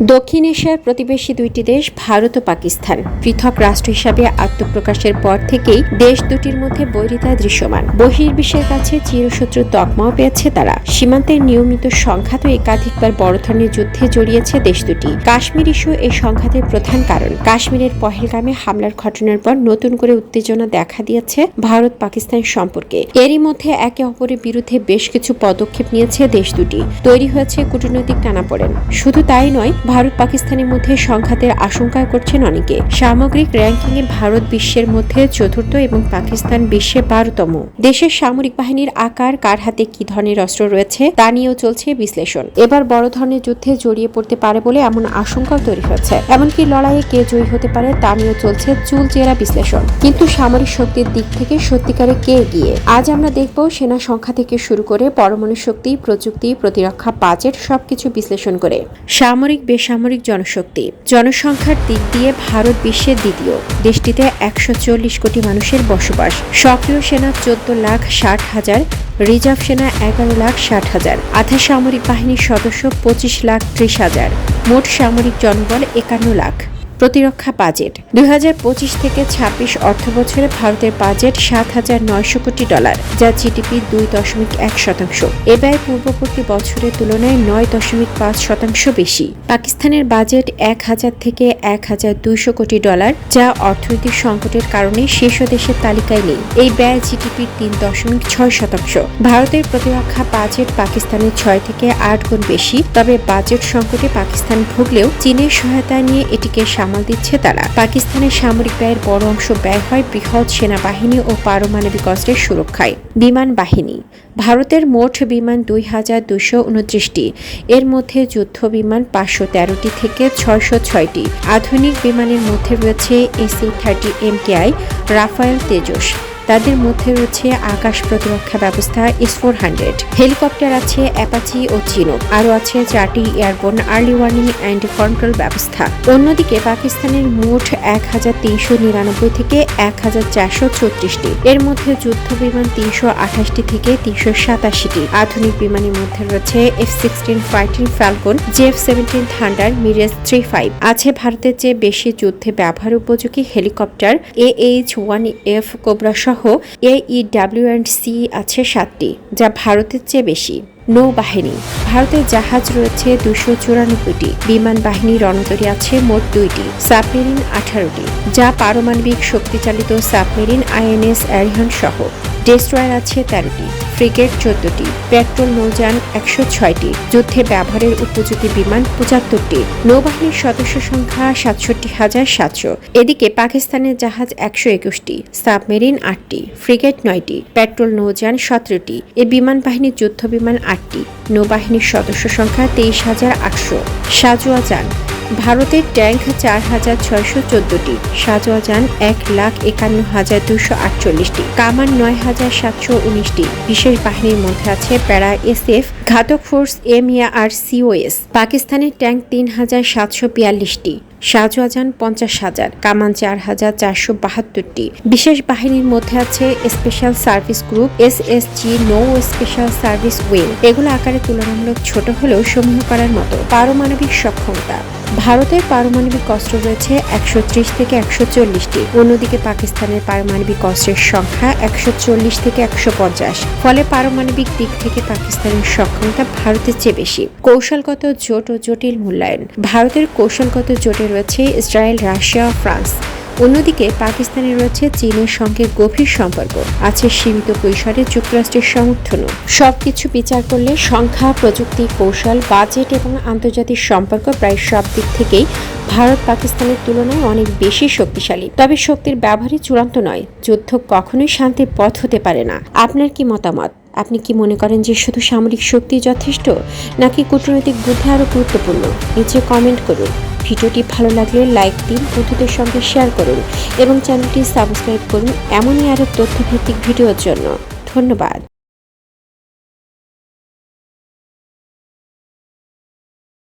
দক্ষিণ এশিয়ার প্রতিবেশী দুইটি দেশ, ভারত ও পাকিস্তান। পৃথক রাষ্ট্র হিসাবে আত্মপ্রকাশের পর থেকেই দেশ দুটির মধ্যে বৈরিতা দৃশ্যমান। বহির্বিশ্বের কাছে চিরশত্রু তকমাও পেয়েছে তারা। সীমান্তের নিয়মিত সংঘাত একাধিকবার বড় ধরনের যুদ্ধে জড়িয়েছে দেশ দুটি। কাশ্মীর ইস্যু এই সংঘাতের প্রধান কারণ। কাশ্মীরের পহেলগামে হামলার ঘটনার পর নতুন করে উত্তেজনা দেখা দিয়েছে ভারত পাকিস্তান সম্পর্কে। এরই মধ্যে একে অপরের বিরুদ্ধে বেশ কিছু পদক্ষেপ নিয়েছে দেশ দুটি। তৈরি হয়েছে কূটনৈতিক টানাপোড়েন। শুধু তাই নয় ভারত পাকিস্তানের মধ্যে সংঘাতের আশঙ্কা করছেন অনেকে। সামগ্রিক র্যাঙ্কিংয়ে ভারত বিশ্বের মধ্যে চতুর্থ এবং পাকিস্তান বিশ্বে বারোতম। দেশের সামরিক বাহিনীর আকার, কার হাতে কি ধরনের অস্ত্র রয়েছে, তা নিয়েও চলছে বিশ্লেষণ। এবার বড় ধরনের যুদ্ধে জড়িয়ে পড়তে পারে বলে এমন আশঙ্কাও তৈরি হয়েছে এমনকি লড়াইয়ে কে জয়ী হতে পারে, তা নিয়েও চলছে চুলচেরা বিশ্লেষণ। কিন্তু সামরিক শক্তির দিক থেকে সত্যিকারে কে এগিয়ে? আজ আমরা দেখব সেনা সংখ্যা থেকে শুরু করে পরমাণু শক্তি, প্রযুক্তি, প্রতিরক্ষা, বাজেট সবকিছু বিশ্লেষণ করে। সামরিক বেসামরিক জনশক্তি। জনসংখ্যার দিক দিয়ে ভারত বিশ্বের দ্বিতীয়। দেশটিতে একশো চল্লিশ কোটি মানুষের বসবাস। সক্রিয় সেনা চোদ্দ লাখ ষাট হাজার, রিজার্ভ সেনা এগারো লাখ ষাট হাজার, আধা সামরিক বাহিনীর সদস্য পঁচিশ লাখ ত্রিশ হাজার, মোট সামরিক জনবল একান্ন লাখ। প্রতিরক্ষা বাজেট। দুই হাজার পঁচিশ থেকে ছাব্বিশ অর্থ বছরে ভারতের বাজেট সাত হাজার নয়শো কোটি ডলার, যা জিডিপি দুই দশমিক এক শতাংশ। এ ব্যয় পূর্ববর্তী বছরের তুলনায় নয় দশমিক পাঁচ শতাংশ বেশি। পাকিস্তানের বাজেট এক হাজার থেকে এক হাজার দুইশো কোটি ডলার, যা অর্থনৈতিক সংকটের কারণে শীর্ষ দেশের তালিকায় নেই। এই ব্যয় জিডিপির তিন দশমিক ছয় শতাংশ। ভারতের প্রতিরক্ষা বাজেট পাকিস্তানের ছয় থেকে আট গুণ বেশি, তবে বাজেট সংকটে পাকিস্তান ভুগলেও চীনের সহায়তা নিয়ে এটিকে সামাল দিচ্ছে তারা। পাকিস্তানের সামরিক ব্যয়ের বড় অংশ ব্যয় হয় বৃহৎ সেনাবাহিনী ও পারমাণবিক অস্ত্রের সুরক্ষায়। বিমান বাহিনী। ভারতের মোট বিমান দুই হাজার দুশো উনত্রিশটি। এর মধ্যে যুদ্ধ বিমান পাঁচশো তেরোটি থেকে ছয়শো ছয়টি। আধুনিক বিমানের মধ্যে রয়েছে Su thirty MKI Rafale Tejas. তাদের মধ্যে রয়েছে আকাশ প্রতিরক্ষা ব্যবস্থা এস ফোর হান্ড্রেড হেলিকপ্টার আছে অ্যাপাচি ও চিনুক আরও আছে চারটি airborne, early warning and control ব্যবস্থা। অন্যদিকে পাকিস্তানের মোট এক হাজার তিনশো নিরানব্বই থেকে এক হাজার চারশো ছত্রিশটি এর মধ্যে যুদ্ধ বিমান তিনশো আঠাশটি থেকে তিনশো সাতাশিটি, আধুনিক বিমানের মধ্যে রয়েছে F sixteen fighting falcon JF seventeen thunder mirage three five আছে ভারতের চেয়ে বেশি যুদ্ধে ব্যবহার উপযোগী helicopter A H one F Cobra সহ এইডাব্লিউ অ্যান্ড সি আছে সাতটি, যা ভারতের চেয়ে বেশি। নৌবাহিনী, ভারতের জাহাজ রয়েছে দুশো চুরানব্বইটি, বিমান বাহিনী রণতরী আছে মোট দুইটি, সাবমেরিন আঠারোটি, যা পারমাণবিক শক্তিচালিত সাবমেরিন আইএনএস অ্যারিহন সহ। ডেস্ট্রয়ার আছে তেরোটি, ফ্রিগেট চোদ্দটি, পেট্রোল নৌযান একশো ছয়টি, যুদ্ধে ব্যবহারের উপযোগী বিমান পঁচাত্তরটি, নৌবাহিনীর সদস্য সংখ্যা সাতষট্টি হাজার সাতশো। এদিকে পাকিস্তানের জাহাজ একশো একুশটি, সাবমেরিন আটটি, ফ্রিগেট নয়টি, পেট্রোল নৌযান সতেরোটি, এ বিমান বাহিনীর যুদ্ধ বিমান আটটি, নৌবাহিনীর সদস্য সংখ্যা তেইশ হাজার আটশো। সাজোয়া যান। ভারতের ট্যাঙ্ক চার হাজার ছয়শো চোদ্দটি। সাজওয়াজান এক লাখ একান্ন হাজার দুশো আটচল্লিশটি। কামান নয় হাজার সাতশো উনিশটি। বিশেষ বাহিনীর মধ্যে আছে প্যারা এসএফ ঘাতক ফোর্স এমিয়া আর সিওএস পাকিস্তানের ট্যাঙ্ক তিন হাজার সাতশো বিয়াল্লিশটি, শাহজাহান পঞ্চাশ হাজার, কামান চার হাজার চারশো বাহাত্তরটি। বিশেষ বাহিনীর মধ্যে আছে special service group S S G, নৌ স্পেশাল সার্ভিস উইং। এগুলো আকারে তুলনামূলক ছোট হলেও সমূহ করার মতো। পারমাণবিক সক্ষমতা। ভারতের পারমাণবিক অস্ত্র রয়েছে একশো ত্রিশ থেকে একশো চল্লিশটি। অন্যদিকে পাকিস্তানের পারমাণবিক অস্ত্রের সংখ্যা একশো চল্লিশ থেকে একশো পঞ্চাশ। ফলে পারমাণবিক দিক থেকে পাকিস্তানের সক্ষমতা ভারতের চেয়ে বেশি। কৌশলগত জোট ও জটিল মূল্যায়ন। ভারতের কৌশলগত জোটে রয়েছে ইসরায়েল, রাশিয়া, ফ্রান্স। অন্যদিকে পাকিস্তানে রয়েছে চীনের সঙ্গে গভীর সম্পর্ক। আছে সীমিত পরিসরে যুক্তরাষ্ট্রের সমর্থনও। সবকিছু বিচার করলে সংখ্যা, প্রযুক্তি, কৌশল, বাজেট এবং আন্তর্জাতিক সম্পর্ক প্রায় সব দিক থেকেই ভারত পাকিস্তানের তুলনায় অনেক বেশি শক্তিশালী। তবে শক্তির ব্যবহারই চূড়ান্ত নয়। যুদ্ধ কখনোই শান্তির পথ হতে পারে না। আপনার কি মতামত? আপনি কি মনে করেন যে শুধু সামরিক শক্তি যথেষ্ট, নাকি কূটনৈতিক বুদ্ধি আরও গুরুত্বপূর্ণ? নিচে কমেন্ট করুন। ভিডিওটি ভালো লাগলে লাইক দিন, বন্ধুদের সঙ্গে শেয়ার করুন এবং চ্যানেলটি সাবস্ক্রাইব করুন এমনই আরও তথ্যভিত্তিক ভিডিওর জন্য। ধন্যবাদ।